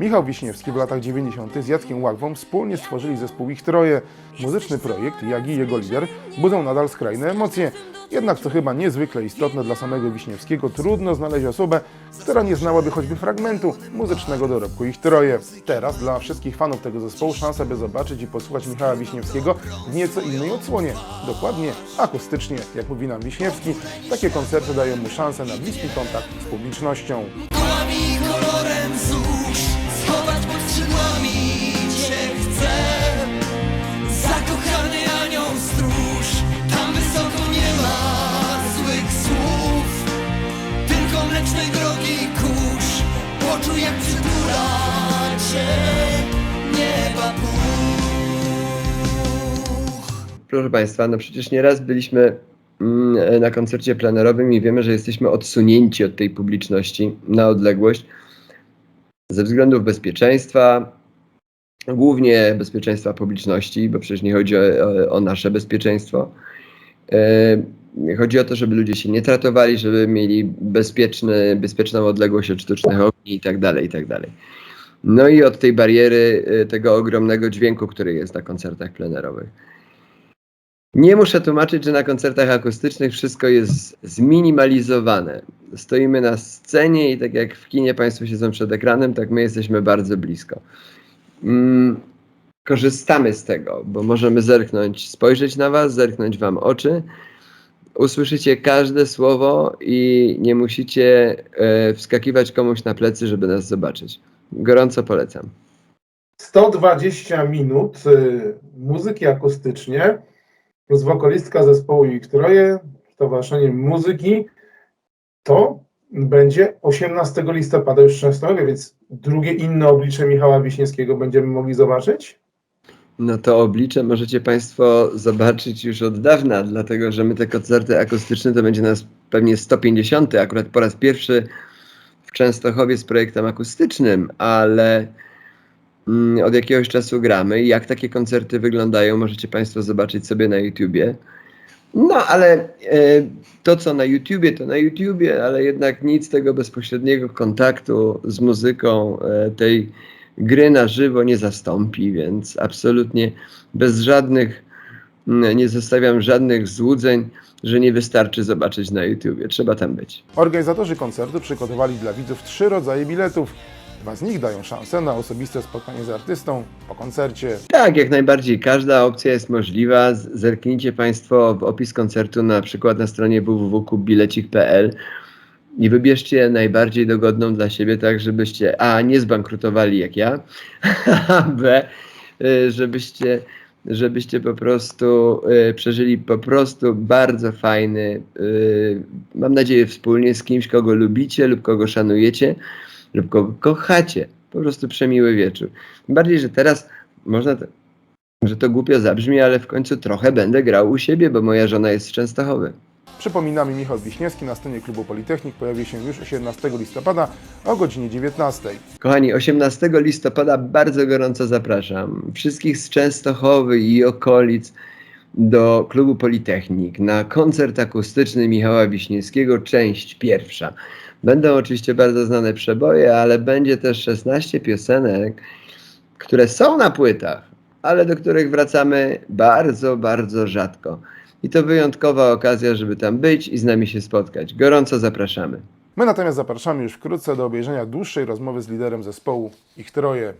Michał Wiśniewski w latach 90. z Jackiem Łagwą wspólnie stworzyli zespół Ich Troje. Muzyczny projekt, jak i jego lider, budzą nadal skrajne emocje. Jednak co chyba niezwykle istotne dla samego Wiśniewskiego, trudno znaleźć osobę, która nie znałaby choćby fragmentu muzycznego dorobku Ich Troje. Teraz dla wszystkich fanów tego zespołu szansa, by zobaczyć i posłuchać Michała Wiśniewskiego w nieco innej odsłonie. Dokładnie akustycznie, jak mówi nam Wiśniewski, takie koncerty dają mu szansę na bliski kontakt z publicznością. Proszę Państwa, no przecież nieraz byliśmy mm, na koncercie plenerowym i wiemy, że jesteśmy odsunięci od tej publiczności na odległość ze względów bezpieczeństwa, głównie bezpieczeństwa publiczności, bo przecież nie chodzi o, o, nasze bezpieczeństwo. E, Chodzi o to, żeby ludzie się nie tratowali, żeby mieli bezpieczny, bezpieczną odległość od sztucznych ogni i tak dalej, i tak dalej. No i od tej bariery e, tego ogromnego dźwięku, który jest na koncertach plenerowych. Nie muszę tłumaczyć, że na koncertach akustycznych wszystko jest zminimalizowane. Stoimy na scenie i tak jak w kinie Państwo siedzą przed ekranem, tak my jesteśmy bardzo blisko. Mm, korzystamy z tego, bo możemy zerknąć, spojrzeć na Was, zerknąć Wam oczy, usłyszycie każde słowo i nie musicie e, wskakiwać komuś na plecy, żeby nas zobaczyć. Gorąco polecam. 120 minut y, muzyki akustycznie plus wokalistka zespołu Ich Troje w Towarzystwie Muzyki to będzie 18 listopada już Częstochowie, więc drugie inne oblicze Michała Wiśniewskiego będziemy mogli zobaczyć. No to oblicze możecie Państwo zobaczyć już od dawna, dlatego że my te koncerty akustyczne to będzie nas pewnie 150, akurat po raz pierwszy w Częstochowie z projektem akustycznym, ale mm, od jakiegoś czasu gramy i jak takie koncerty wyglądają możecie Państwo zobaczyć sobie na YouTubie. No ale e, to co na YouTubie to na YouTubie, ale jednak nic tego bezpośredniego kontaktu z muzyką e, tej gry na żywo nie zastąpi, więc absolutnie bez żadnych, nie zostawiam żadnych złudzeń, że nie wystarczy zobaczyć na YouTubie. Trzeba tam być. Organizatorzy koncertu przygotowali dla widzów trzy rodzaje biletów. Dwa z nich dają szansę na osobiste spotkanie z artystą po koncercie. Tak, jak najbardziej. Każda opcja jest możliwa. Zerknijcie Państwo w opis koncertu na przykład na stronie www.kubilecik.pl i wybierzcie najbardziej dogodną dla siebie, tak żebyście A. nie zbankrutowali jak ja, a B. y, żebyście, żebyście po prostu y, przeżyli po prostu bardzo fajny, y, mam nadzieję wspólnie z kimś, kogo lubicie lub kogo szanujecie lub kogo kochacie. Po prostu przemiły wieczór. Bardziej, że teraz można, to, że to głupio zabrzmi, ale w końcu trochę będę grał u siebie, bo moja żona jest z Częstochowy. Przypominamy, Michał Wiśniewski na scenie klubu Politechnik pojawi się już 17 listopada o godzinie 19. Kochani, 18 listopada bardzo gorąco zapraszam wszystkich z Częstochowy i okolic do klubu Politechnik na koncert akustyczny Michała Wiśniewskiego, część pierwsza. Będą oczywiście bardzo znane przeboje, ale będzie też 16 piosenek, które są na płytach, ale do których wracamy bardzo, bardzo rzadko. I to wyjątkowa okazja, żeby tam być i z nami się spotkać. Gorąco zapraszamy. My natomiast zapraszamy już wkrótce do obejrzenia dłuższej rozmowy z liderem zespołu Ich Troje.